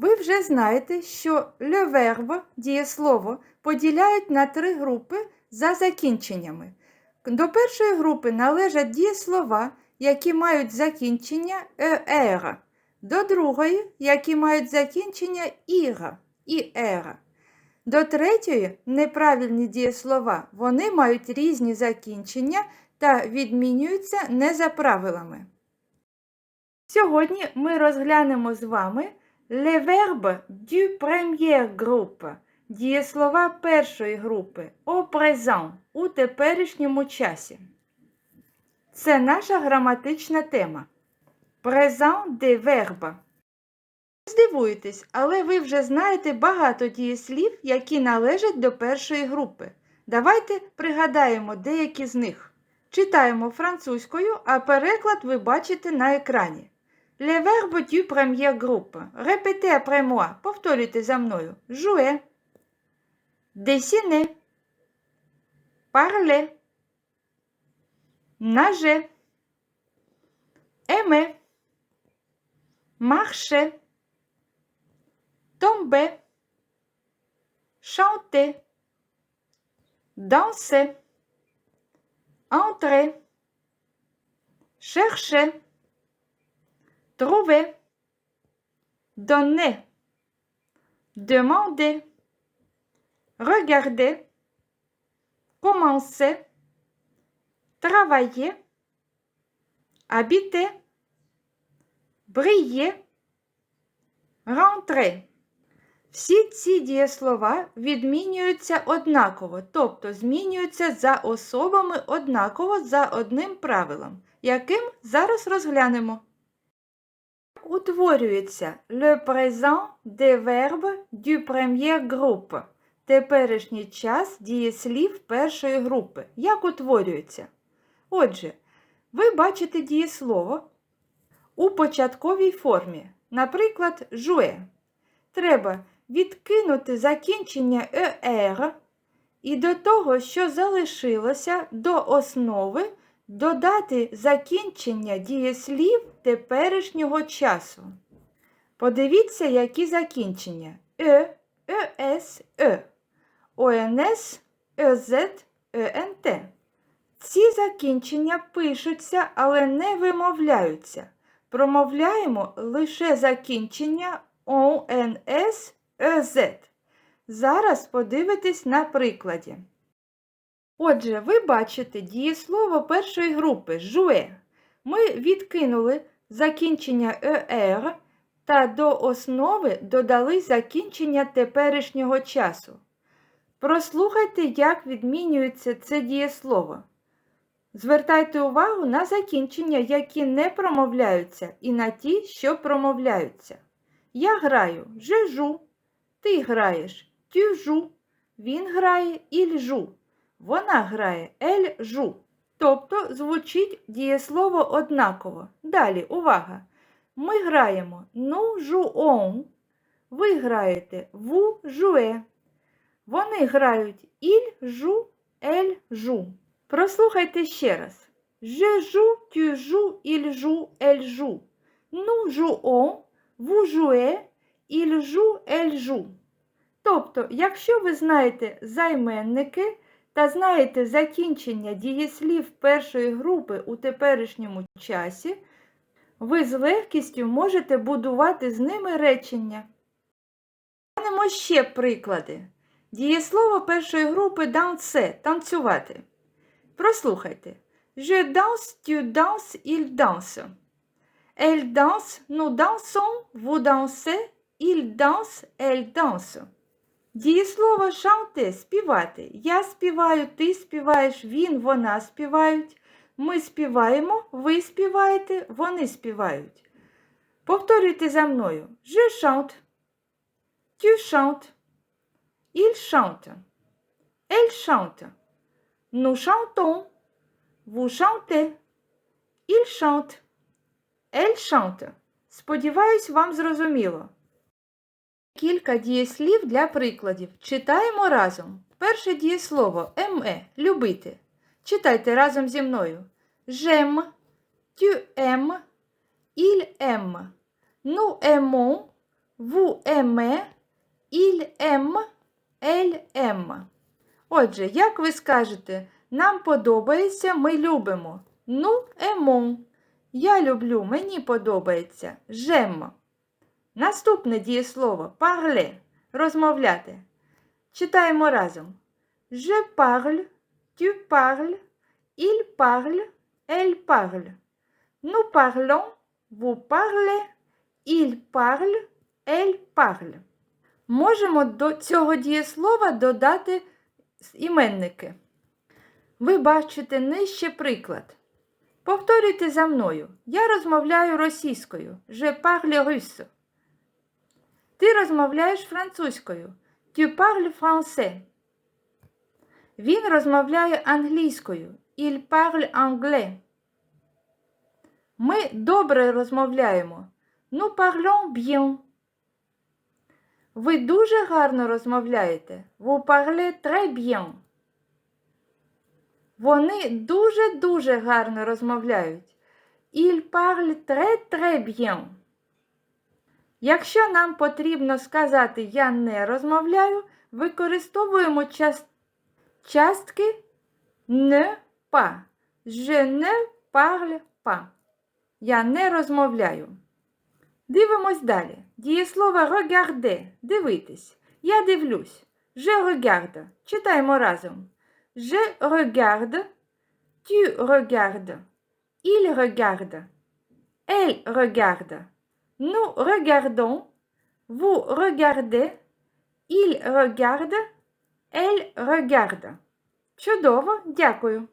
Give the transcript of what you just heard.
Ви вже знаєте, що le дієслово, поділяють на три групи за закінченнями. До першої групи належать дієслова, які мають закінчення «ер», до другої, які мають закінчення «іра» і «ера». До третьої неправильні дієслова, вони мають різні закінчення та відмінюються не за правилами. Сьогодні ми розглянемо з вами les verbes du premier groupe, дієслова першої групи au présent, у теперішньому часі. Це наша граматична тема. Présent des verbes. Здивуєтесь, але ви вже знаєте багато дієслів, які належать до першої групи. Давайте пригадаємо деякі з них. Читаємо французькою, а переклад ви бачите на екрані. Les verbes du premier groupe. Répétez après moi. Повторюйте за мною. Jouer. Dessiner. Parler. Nager. Aimer. Marcher. Tomber. Chanter. Danser. Entrer. Chercher. Trouver. Donner. Demander. Regarder. Commencer. Travailler. Habiter. Briller. Rentrer. Всі ці дієслова відмінюються однаково, тобто змінюються за особами однаково за одним правилом, яким зараз розглянемо. Утворюється le présent des verbes du premier groupe. Теперішній час дієслів першої групи. Як утворюється? Отже, ви бачите дієслово у початковій формі, наприклад, jouer. Треба відкинути закінчення «ер» і до того, що залишилося до основи, додати закінчення дієслів теперішнього часу. Подивіться, які закінчення «е», «ес», «е», «онс», «ез», «ент». Ці закінчення пишуться, але не вимовляються. Промовляємо лише закінчення ОНС ЕЗ. Зараз подивитесь на прикладі. Отже, ви бачите дієслово першої групи жуе. Ми відкинули закінчення ЕР та до основи додали закінчення теперішнього часу. Прослухайте, як відмінюється це дієслово. Звертайте увагу на закінчення, які не промовляються, і на ті, що промовляються. Я граю жежу, ти граєш тюжу, він грає ільжу, вона грає ельжу. Тобто звучить дієслово однаково. Далі, увага! Ми граємо ну жуон, ви граєте ву жуе. Вони грають іль жу, ель жу. Прослухайте ще раз. Je joue, tu joues, il joue, elle joue. Nous jouons, vous jouez, il joue, elle joue. Тобто, якщо ви знаєте займенники та знаєте закінчення дієслів першої групи у теперішньому часі, ви з легкістю можете будувати з ними речення. Глянемо ще приклади. Дієслово першої групи danser – танцювати. Прослухайте. Je danse, tu danses, il danse. Elle danse, nous dansons, vous dansez, il danse, elle danse. Дієслово chanter – співати. Я співаю, ти співаєш, він, вона співають. Ми співаємо, ви співаєте, вони співають. Повторюйте за мною. Je chante. Tu chantes. Il chante. Elle chante. Nous chantons. Vous chantez. Il chante. Elle chante. Сподіваюсь, вам зрозуміло. Кілька дієслів для прикладів. Читаємо разом. Перше дієслово ме любити. Читайте разом зі мною. Tu aimes, il aime. Nous aimons, vous aimez, il aime, elle aime. Отже, як ви скажете, нам подобається, ми любимо. Ну, емон. Я люблю, мені подобається. J'aime. Наступне дієслово parler – розмовляти. Читаємо разом. Je parle, tu parles, il parle, elle parle. Nous parlons, vous parlez, il parle, elle parle. Можемо до цього дієслова додати іменники. Ви бачите нижче приклад. Повторюйте за мною. Я розмовляю російською. Je parle russe. Ти розмовляєш французькою. Tu parles français. Він розмовляє англійською. Il parle anglais. Ми добре розмовляємо. Nous parlons bien. Ви дуже гарно розмовляєте. Vous parlez très bien. Вони дуже-дуже гарно розмовляють. Il parle très très bien. Якщо нам потрібно сказати я не розмовляю, використовуємо час... частки ne pas. Je ne parle pas. Я не розмовляю. Дивимось далі. Дієслово regarder – дивитись. Я дивлюсь. Je regarde. Читаємо разом. Je regarde. Tu regardes. Il regarde. Elle regarde. Nous regardons. Vous regardez. Il regarde. Elle regarde. Чудово, дякую.